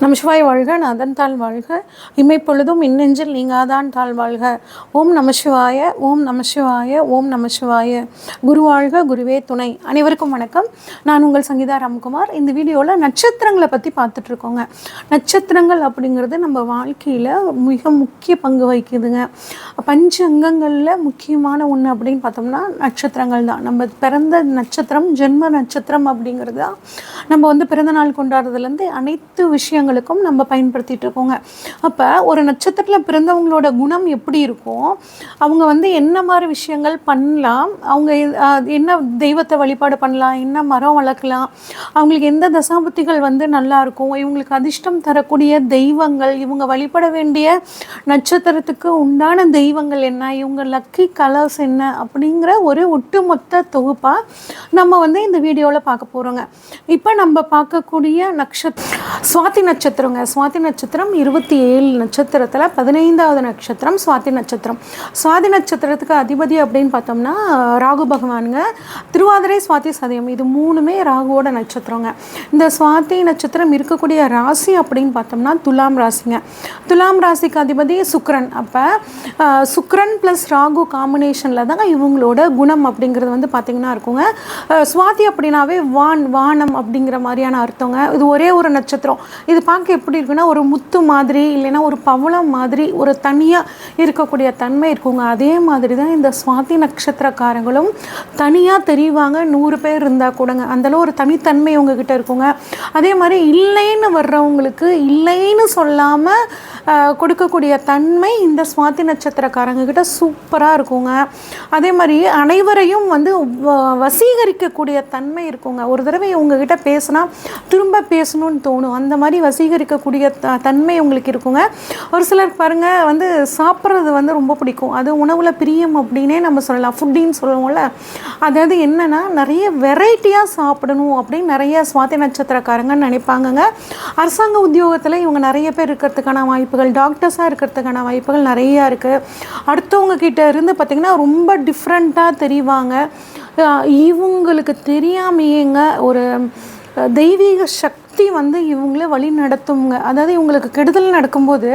நம் சிவாய் வாழ்க நதன் தாழ் வாழ்க இமைப்பொழுதும் இன்னெஞ்சில் நீங்காதான் தாழ் வாழ்க. ஓம் நம சிவாய ஓம் நம சிவாய ஓம் நம சிவாய. குரு வாழ்க குருவே துணை. அனைவருக்கும் வணக்கம். நான் உங்கள் சங்கீதா ராம்குமார். இந்த வீடியோவில் நட்சத்திரங்களை பற்றி பார்த்துட்ருக்கோங்க. நட்சத்திரங்கள் அப்படிங்கிறது நம்ம வாழ்க்கையில் மிக முக்கிய பங்கு வகிக்குதுங்க. பஞ்ச அங்கங்களில் முக்கியமான ஒன்று அப்படின்னு பார்த்தோம்னா நட்சத்திரங்கள் தான். நம்ம பிறந்த நட்சத்திரம் ஜென்ம நட்சத்திரம் அப்படிங்கிறது தான் நம்ம வந்து பிறந்த நாள் கொண்டாடுறதுலேருந்து அனைத்து விஷயங்களுக்கும் நம்ம பயன்படுத்திகிட்டு இருக்கோங்க. அப்போ ஒரு நட்சத்திரத்தில் பிறந்தவங்களோட குணம் எப்படி இருக்கும் அவங்க வந்து என்ன மாதிரி விஷயங்கள் பண்ணலாம் அவங்க என்ன தெய்வத்தை வழிபாடு பண்ணலாம் என்ன மரம் வளர்க்கலாம் அவங்களுக்கு எந்த தசாபுத்திகள் வந்து நல்லாயிருக்கும் இவங்களுக்கு அதிர்ஷ்டம் தரக்கூடிய தெய்வங்கள் இவங்க வழிபட வேண்டிய நட்சத்திரத்துக்கு உண்டான தெய்வங்கள் என்ன இவங்க லக்கி கலர்ஸ் என்ன அப்படிங்கிற ஒரு ஒட்டுமொத்த தொகுப்பாக நம்ம வந்து இந்த வீடியோவில் பார்க்க போகிறோங்க இப்போ நம்ம பார்க்கக்கூடிய நட்சத்திரம் சுவாதி நட்சத்திரங்க. சுவாதி நட்சத்திரம் இருபத்தி ஏழு நட்சத்திரத்தில் பதினைந்தாவது நட்சத்திரம் சுவாதி நட்சத்திரம். சுவாதி நட்சத்திரத்துக்கு அதிபதி அப்படின்னு பார்த்தோம்னா ராகு பகவானுங்க. திருவாதிரை சுவாதி சதயம். இது மூணுமே ராகுவோட நட்சத்திரங்க. இந்த சுவாதி நட்சத்திரம் இருக்கக்கூடிய ராசி அப்படின்னு பார்த்தோம்னா துலாம் ராசிங்க. துலாம் ராசிக்கு அதிபதி சுக்ரன் அப்போ சுக்ரன் ப்ளஸ் ராகு காம்பினேஷனில் தான் இவங்களோட குணம் அப்படிங்கிறது வந்து பார்த்திங்கன்னா இருக்குங்க. சுவாதி அப்படின்னாவே வான் வானம் அப்படிங்கிற மாதிரியான அர்த்தங்க. இது ஒரே ஒரு நட்சத்திரம் இது பார்க்க எப்படி இருக்குன்னா ஒரு முத்து மாதிரி இல்லைன்னா ஒரு பவளம் மாதிரி ஒரு தனியாக இருக்கக்கூடிய தன்மை இருக்குங்க. அதே மாதிரி தான் இந்த சுவாதி நட்சத்திரக்காரங்களும் தனியாக தெரிவாங்க. நூறு பேர் இருந்தால் கூடங்க. அந்தளவு ஒரு தனித்தன்மை உங்ககிட்ட இருக்குங்க. அதே மாதிரி இல்லைன்னு வர்றவங்களுக்கு இல்லைன்னு சொல்லாமல் கொடுக்கக்கூடிய தன்மை இந்த சுவாதி நட்சத்திரக்காரங்க கிட்ட சூப்பராக இருக்குங்க. அதே மாதிரி அனைவரையும் வந்து வ- வசீகரிக்கக்கூடிய தன்மை இருக்குங்க. ஒரு தடவை உங்ககிட்ட பேசினா திரும்ப பேசணும்னு தோணும். அந்த மாதிரி வசீகரிக்கக்கூடிய த தன்மை உங்களுக்கு இருக்குங்க. ஒரு சிலர் பாருங்கள் வந்து சாப்பிட்றது வந்து ரொம்ப பிடிக்கும். அது உணவில் பிரியம் அப்படின்னே நம்ம சொல்லலாம். ஃபுட்டின்னு சொல்லுவோம்ல. அதாவது என்னென்னா நிறைய வெரைட்டியாக சாப்பிடணும் அப்படின்னு நிறைய சுவாதி நட்சத்திரக்காரங்கன்னு நினைப்பாங்கங்க. அரசாங்க உத்தியோகத்தில் இவங்க நிறைய பேர் இருக்கிறதுக்கான வாய்ப்புகள் டாக்டர்ஸாக இருக்கிறதுக்கான வாய்ப்புகள் நிறையா இருக்குது அடுத்தவங்க கிட்ட இருந்து பார்த்திங்கன்னா ரொம்ப டிஃப்ரெண்ட்டாக தெரிவாங்க. இவங்களுக்கு தெரியாமையேங்க ஒரு தெய்வீக சக்தி சக்தி வந்து இவங்களே வழி நடத்துங்க அதாவது இவங்களுக்கு கெடுதல் நடக்கும்போது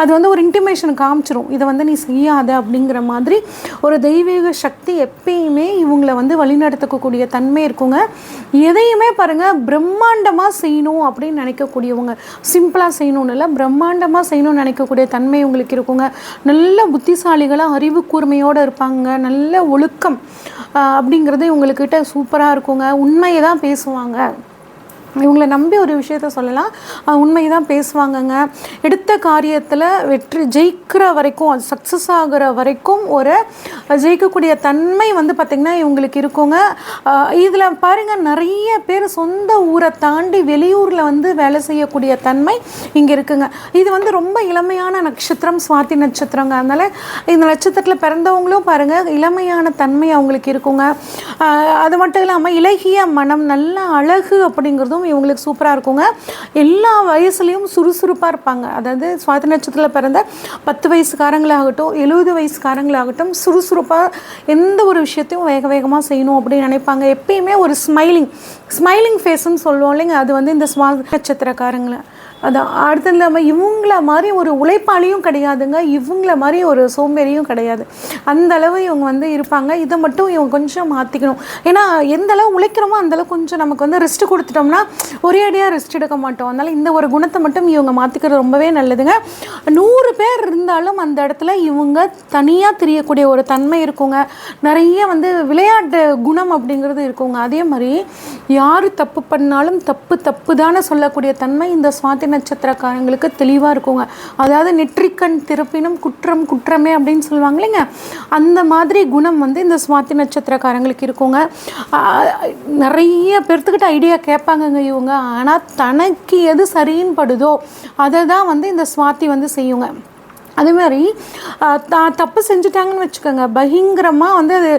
அது வந்து ஒரு இன்டிமேஷன் காமிச்சிரும். இதை வந்து நீ செய்யாத அப்படிங்கிற மாதிரி ஒரு தெய்வீக சக்தி எப்பயுமே இவங்களை வந்து வழிநடத்தக்கூடிய தன்மை இருக்குங்க. எதையுமே பாருங்கள் பிரம்மாண்டமாக செய்யணும் அப்படின்னு நினைக்கக்கூடியவங்க. சிம்பிளாக செய்யணும்னு இல்லை பிரம்மாண்டமாக செய்யணும்னு நினைக்கக்கூடிய தன்மை உங்களுக்கு இருக்குங்க. நல்ல புத்திசாலிகளாக அறிவு கூர்மையோடு இருப்பாங்க. நல்ல ஒழுக்கம் அப்படிங்கிறது இவங்களுக்கிட்ட சூப்பராக இருக்குங்க. உண்மையை தான் பேசுவாங்க. இவங்களை நம்பி ஒரு விஷயத்த சொல்லலாம். உண்மையை தான் பேசுவாங்கங்க. எடுத்த காரியத்தில் வெற்றி ஜெயிக்கிற வரைக்கும் அது சக்ஸஸ் ஆகுற வரைக்கும் ஒரு ஜெயிக்கக்கூடிய தன்மை வந்து பார்த்திங்கன்னா இவங்களுக்கு இருக்குங்க. இதில் பாருங்கள் நிறைய பேர் சொந்த ஊரை தாண்டி வெளியூரில் வந்து வேலை செய்யக்கூடிய தன்மை இங்கே இருக்குங்க. இது வந்து ரொம்ப இளமையான நட்சத்திரம் சுவாதி நட்சத்திரங்க. அதனால் இந்த நட்சத்திரத்தில் பிறந்தவங்களும் பாருங்கள் இளமையான தன்மை அவங்களுக்கு இருக்குங்க. அது மட்டும் இல்லாமல் இலகிய மனம் நல்ல அழகு அப்படிங்கிறதும் இவங்களுக்கு சூப்பராக இருக்குங்க. எல்லா வயசுலேயும் சுறுசுறுப்பாக இருப்பாங்க. அதாவது சுவாதி நட்சத்திரத்தில் பிறந்த பத்து வயசுக்காரங்களாகட்டும் எழுபது வயசுக்காரங்களாகட்டும் சுறுசுறுப்பாக எந்த ஒரு விஷயத்தையும் வேக வேகமாக செய்யணும் அப்படின்னு நினைப்பாங்க. எப்பயுமே ஒரு ஸ்மைலிங் ஸ்மைலிங் ஃபேஸ்ன்னு சொல்லுவோம் இல்லைங்க. அது வந்து இந்த சுவாதி நட்சத்திரக்காரங்களை. அதான் அடுத்தது இல்லாமல் இவங்கள மாதிரி ஒரு உழைப்பாளியும் கிடையாதுங்க. இவங்கள மாதிரி ஒரு சோம்பேறியும் கிடையாது. அந்த அளவு இவங்க வந்து இருப்பாங்க. இதை மட்டும் இவங்க கொஞ்சம் மாற்றிக்கணும் ஏன்னா எந்த அளவு உழைக்கிறோமோ அந்தளவு கொஞ்சம் நமக்கு வந்து ரெஸ்ட் கொடுத்துட்டோம்னா ஒரே அடியாக ரெஸ்ட் எடுக்க மாட்டோம். அதனால் இந்த ஒரு குணத்தை மட்டும் இவங்க மாற்றிக்கிறது ரொம்பவே நல்லதுங்க. நூறு பேர் இருந்தாலும் அந்த இடத்துல இவங்க தனியாக தெரியக்கூடிய ஒரு தன்மை இருக்குங்க. நிறைய வந்து விளையாட்டு குணம் அப்படிங்கிறது இருக்குங்க. அதே மாதிரி யார் தப்பு பண்ணாலும் தப்பு தப்பு தானே சொல்லக்கூடிய தன்மை இந்த சுவாதி நட்சத்திரக்காரங்களுக்கு தெளிவாக இருக்குங்க. அதாவது நெற்றிக்கண் திறப்பினும் குற்றம் குற்றமே அப்படின்னு சொல்லுவாங்க இல்லைங்க. அந்த மாதிரி குணம் வந்து இந்த சுவாதி நட்சத்திரக்காரங்களுக்கு இருக்குங்க. நிறைய பேர்த்துக்கிட்ட ஐடியா கேட்பாங்கங்க இவங்க. ஆனால் தனக்கு எது சரின்னு படுதோ அதை தான் வந்து இந்த சுவாத்தி வந்து செய்யுங்க. அதே மாதிரி த- தப்பு செஞ்சுட்டாங்கன்னு வச்சுக்கோங்க. பயங்கரமாக வந்து அது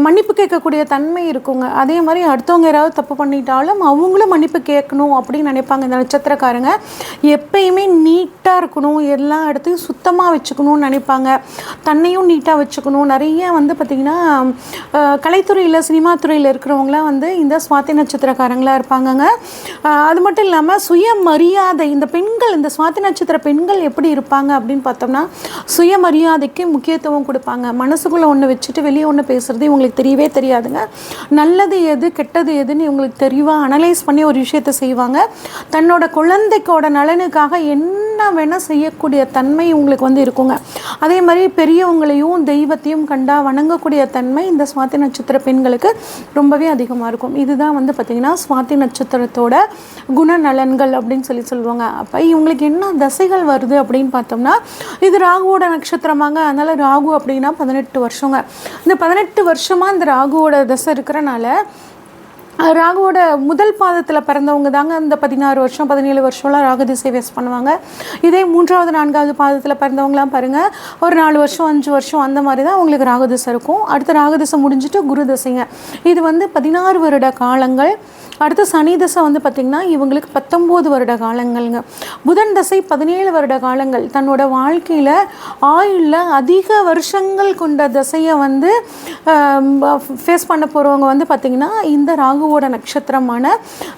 மன்னிப்பு கேட்கக்கூடிய தன்மை இருக்குங்க. அதே மாதிரி அடுத்தவங்க யாராவது தப்பு பண்ணிட்டாலும் அவங்களும் மன்னிப்பு கேட்கணும் அப்படின்னு நினைப்பாங்க இந்த நட்சத்திரக்காரங்க. எப்பயுமே நீட்டாக இருக்கணும். எல்லா இடத்தையும் சுத்தமாக வச்சுக்கணும்னு நினைப்பாங்க. தன்னையும் நீட்டாக வச்சுக்கணும். நிறைய வந்து பார்த்திங்கன்னா கலைத்துறையில் சினிமா துறையில் இருக்கிறவங்களாம் வந்து இந்த சுவாதி நட்சத்திரக்காரங்களாக இருப்பாங்கங்க. அது மட்டும் இல்லாமல் சுயமரியாதை இந்த பெண்கள் இந்த சுவாதி நட்சத்திர பெண்கள் எப்படி இருப்பாங்க அப்படின்னு பார்த்தோம்னா சுயமரியாதைக்கு முக்கியத்துவம் கொடுப்பாங்க. மனசுக்குள்ளே ஒன்று வச்சுட்டு வெளியே ஒன்று பேசுகிறது இவங்களுக்கு தெரியவே தெரியாதுங்க. நல்லது எது கெட்டது எதுன்னு இவங்களுக்கு தெளிவாக அனலைஸ் பண்ணி ஒரு விஷயத்தை செய்வாங்க. தன்னோட குழந்தைக்கோட நலனுக்காக என்ன வேணால் செய்யக்கூடிய தன்மை உங்களுக்கு வந்து இருக்குங்க. அதே மாதிரி பெரியவங்களையும் தெய்வத்தையும் கண்டா வணங்கக்கூடிய தன்மை இந்த சுவாதி நட்சத்திர பெண்களுக்கு ரொம்பவே அதிகமாக இருக்கும். இதுதான் வந்து பார்த்திங்கன்னா சுவாதி நட்சத்திரத்தோட குணநலன்கள் அப்படின்னு சொல்லி சொல்லுவாங்க. அப்போ இவங்களுக்கு என்ன தசைகள் வருது அப்படின்னு பார்த்தோம்னா இது ராகுவோட நட்சத்திரமாங்க. அதனால் ராகு அப்படின்னா பதினெட்டு வருஷங்க. இந்த பதினெட்டு வருஷமாக இந்த ராகுவோட தசை இருக்கிறனால ராகுவோட முதல் பாதத்தில் பிறந்தவங்க தாங்க இந்த பதினாறு வருஷம் பதினேழு வருஷம்லாம் ராகு திசை வேஸ்ட் பண்ணுவாங்க. இதே மூன்றாவது நான்காவது பாதத்தில் பிறந்தவங்களாம் பாருங்கள் ஒரு நாலு வருஷம் அஞ்சு வருஷம் அந்த மாதிரி தான் அவங்களுக்கு ராகு திசை இருக்கும். அடுத்து ராகு திசை முடிஞ்சிட்டு குரு திசைங்க. இது வந்து பதினாறு வருட காலங்கள். அடுத்து சனி தசை வந்து பார்த்திங்கன்னா இவங்களுக்கு பத்தொம்போது வருட காலங்கள்ங்க. புதன் தசை பதினேழு வருட காலங்கள். தன்னோட வாழ்க்கையில் ஆயுளில் அதிக வருஷங்கள் கொண்ட தசையை வந்து ஃபேஸ் பண்ண போகிறவங்க வந்து பார்த்திங்கன்னா இந்த ராகுவோட நட்சத்திரமான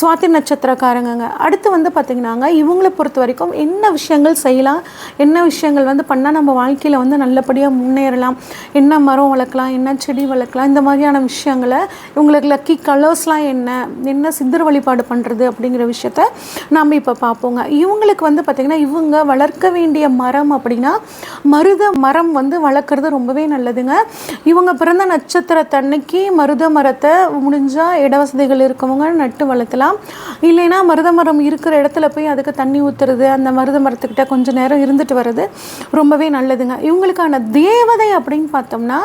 சுவாதி நட்சத்திரக்காரங்கங்க. அடுத்து வந்து பார்த்திங்கன்னாங்க இவங்களை பொறுத்த வரைக்கும் என்ன விஷயங்கள் செய்யலாம் என்ன விஷயங்கள் வந்து பண்ணால் நம்ம வாழ்க்கையில் வந்து நல்லபடியாக முன்னேறலாம் என்ன மரம் வளர்க்கலாம் என்ன செடி வளர்க்கலாம் இந்த மாதிரியான விஷயங்களை இவங்களுக்கு லக்கி கலர்ஸ்லாம் என்ன என்ன சித்தர் வழிபாடு பண்ணுறது அப்படிங்கிற விஷயத்த நாம் இப்போ பார்ப்போங்க. இவங்களுக்கு வந்து பார்த்திங்கன்னா இவங்க வளர்க்க வேண்டிய மரம் அப்படின்னா மருத மரம் வந்து வளர்க்குறது ரொம்பவே நல்லதுங்க. இவங்க பிறந்த நட்சத்திரத்தன்னைக்கு மருத மரத்தை முடிஞ்சால் இட வசதிகள் இருக்கவங்க நட்டு வளர்த்தலாம் இல்லைன்னா மருத மரம் இருக்கிற இடத்துல போய் அதுக்கு தண்ணி ஊற்றுறது அந்த மருத மரத்துக்கிட்ட கொஞ்சம் நேரம் இருந்துட்டு வர்றது ரொம்பவே நல்லதுங்க. இவங்களுக்கான தேவதை அப்படின்னு பார்த்தோம்னா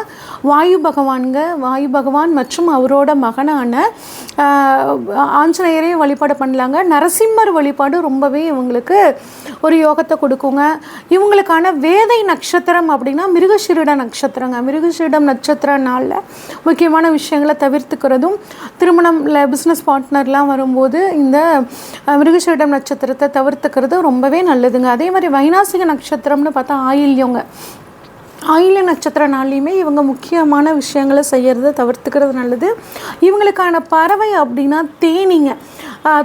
வாயு பகவான்க வாயு பகவான் மற்றும் அவரோட மகனான ஆஞ்சநேயரையும் வழிபாடு பண்ணலாங்க. நரசிம்மர் வழிபாடு ரொம்பவே இவங்களுக்கு ஒரு யோகத்தை கொடுக்குங்க. இவங்களுக்கான வேதை நட்சத்திரம் அப்படின்னா மிருகசீரிட நட்சத்திரங்க. மிருகசீரிடம் நட்சத்திர நாளில் முக்கியமான விஷயங்களை தவிர்த்துக்கிறதும் திருமணம் இல்லை பிஸ்னஸ் பார்ட்னர்லாம் வரும்போது இந்த மிருகசீரிடம் நட்சத்திரத்தை தவிர்த்துக்கிறது ரொம்பவே நல்லதுங்க. அதே மாதிரி வைநாசிக நட்சத்திரம்னு பார்த்தா ஆயில்யங்க. ஆயில நட்சத்திர நாள்லையுமே இவங்க முக்கியமான விஷயங்களை செய்கிறத தவிர்த்துக்கிறது நல்லது. இவங்களுக்கான பறவை அப்படின்னா தேனீங்க.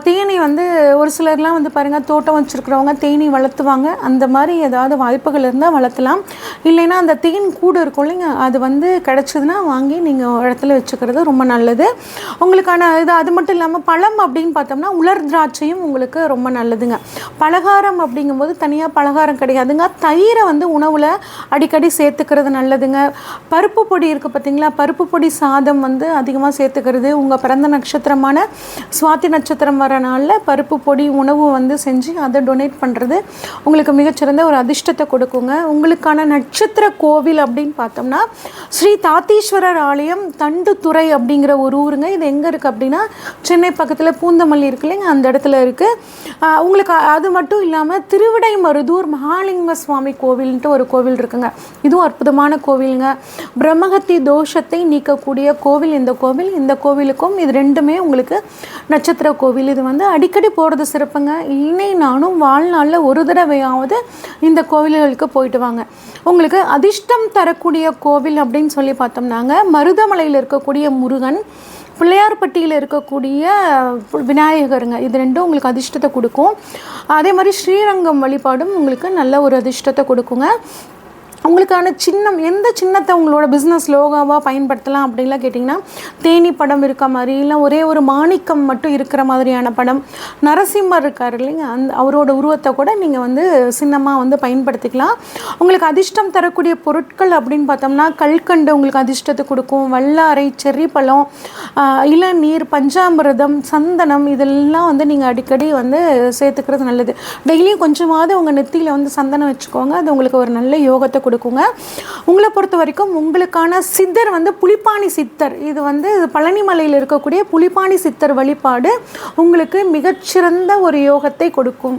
தேனி வந்து ஒரு சிலர்லாம் வந்து பாருங்கள் தோட்டம் வச்சுருக்கிறவங்க தேனி வளர்த்துவாங்க. அந்த மாதிரி ஏதாவது வாய்ப்புகள் இருந்தால் வளர்த்தலாம். இல்லைன்னா அந்த தேன் கூடு இருக்கும் இல்லைங்க அது வந்து கிடச்சிதுன்னா வாங்கி நீங்கள் இடத்துல வச்சுக்கிறது ரொம்ப நல்லது. உங்களுக்கான இது அது மட்டும் இல்லாமல் பழம் அப்படின்னு பார்த்தோம்னா உலர் திராட்சையும் உங்களுக்கு ரொம்ப நல்லதுங்க. பலகாரம் அப்படிங்கும்போது தனியாக பலகாரம் கிடையாதுங்க. தயிரை வந்து உணவில் அடிக்கடி சேர்த்துக்கிறது நல்லதுங்க. பருப்பு பொடி இருக்குது பார்த்தீங்களா பருப்பு பொடி சாதம் வந்து அதிகமாக சேர்த்துக்கிறது. உங்கள் பிறந்த நட்சத்திரமான சுவாதி நட்சத்திரம் வர நாளில் பருப்பு பொடி உணவு வந்து செஞ்சு அதை டொனேட் பண்ணுறது உங்களுக்கு மிகச்சிறந்த ஒரு அதிர்ஷ்டத்தை கொடுக்குங்க. உங்களுக்கான நட்சத்திர கோவில் அப்படின்னு பார்த்தோம்னா ஸ்ரீ தாத்தீஸ்வரர் ஆலயம் தண்டுத்துறை அப்படிங்கிற ஒரு ஊருங்க. இது எங்கே இருக்குது அப்படின்னா சென்னை பக்கத்தில் பூந்தமல்லி இருக்கு இல்லைங்க அந்த இடத்துல இருக்குது உங்களுக்கு அது மட்டும் இல்லாமல் திருவிடைமருதூர் மகாலிங்க சுவாமி கோவில்ன்ட்டு ஒரு கோவில் இருக்குங்க. இதுவும் அற்புதமான கோவிலுங்க. பிரம்மகத்தி தோஷத்தை நீக்கக்கூடிய கோவில் இந்த கோவில். இந்த கோவிலுக்கும் இது ரெண்டுமே உங்களுக்கு நட்சத்திர கோவில் இது வந்து அடிக்கடி போகிறது சிறப்புங்க. இனி நானும் வாழ்நாளில் ஒரு தடவையாவது இந்த கோவில்களுக்கு போயிட்டு வாங்க. உங்களுக்கு அதிர்ஷ்டம் தரக்கூடிய கோவில் அப்படின்னு சொல்லி பார்த்தோம்னாங்க. மருதமலையில் இருக்கக்கூடிய முருகன் பிள்ளையார்பட்டியில் இருக்கக்கூடிய விநாயகருங்க. இது ரெண்டும் உங்களுக்கு அதிர்ஷ்டத்தை கொடுக்கும். அதே மாதிரி ஸ்ரீரங்கம் வழிபாடும் உங்களுக்கு நல்ல ஒரு அதிர்ஷ்டத்தை கொடுக்குங்க. உங்களுக்கான சின்னம் எந்த சின்னத்தை உங்களோட பிஸ்னஸ் லோகாவாக பயன்படுத்தலாம் அப்படின்லாம் கேட்டிங்கன்னா தேனி படம் இருக்க மாதிரி இல்லை ஒரே ஒரு மாணிக்கம் மட்டும் இருக்கிற மாதிரியான படம். நரசிம்மர் இருக்கார் இல்லைங்க அந்த அவரோட உருவத்தை கூட நீங்கள் வந்து சின்னமாக வந்து பயன்படுத்திக்கலாம். உங்களுக்கு அதிர்ஷ்டம் தரக்கூடிய பொருட்கள் அப்படின்னு பார்த்தோம்னா கல்கண்டு உங்களுக்கு அதிர்ஷ்டத்தை கொடுக்கும் வல்லாரை செர்ரி பழம் இளநீர் பஞ்சாமிரதம் சந்தனம் இதெல்லாம் வந்து நீங்கள் அடிக்கடி வந்து சேர்த்துக்கிறது நல்லது. டெய்லியும் கொஞ்சமாவது உங்கள் நெத்தியில் வந்து சந்தனம் வச்சுக்கோங்க அது உங்களுக்கு ஒரு நல்ல யோகத்தை கொடுக்கும் கொடுக்குங்க. உங்களை பொறுத்த வரைக்கும் உங்களுக்கான சித்தர் வந்து புலிப்பாணி சித்தர். இது வந்து பழனிமலையில் இருக்கக்கூடிய புலிப்பாணி சித்தர் வழிபாடு உங்களுக்கு மிகச்சிறந்த ஒரு யோகத்தை கொடுக்கும்.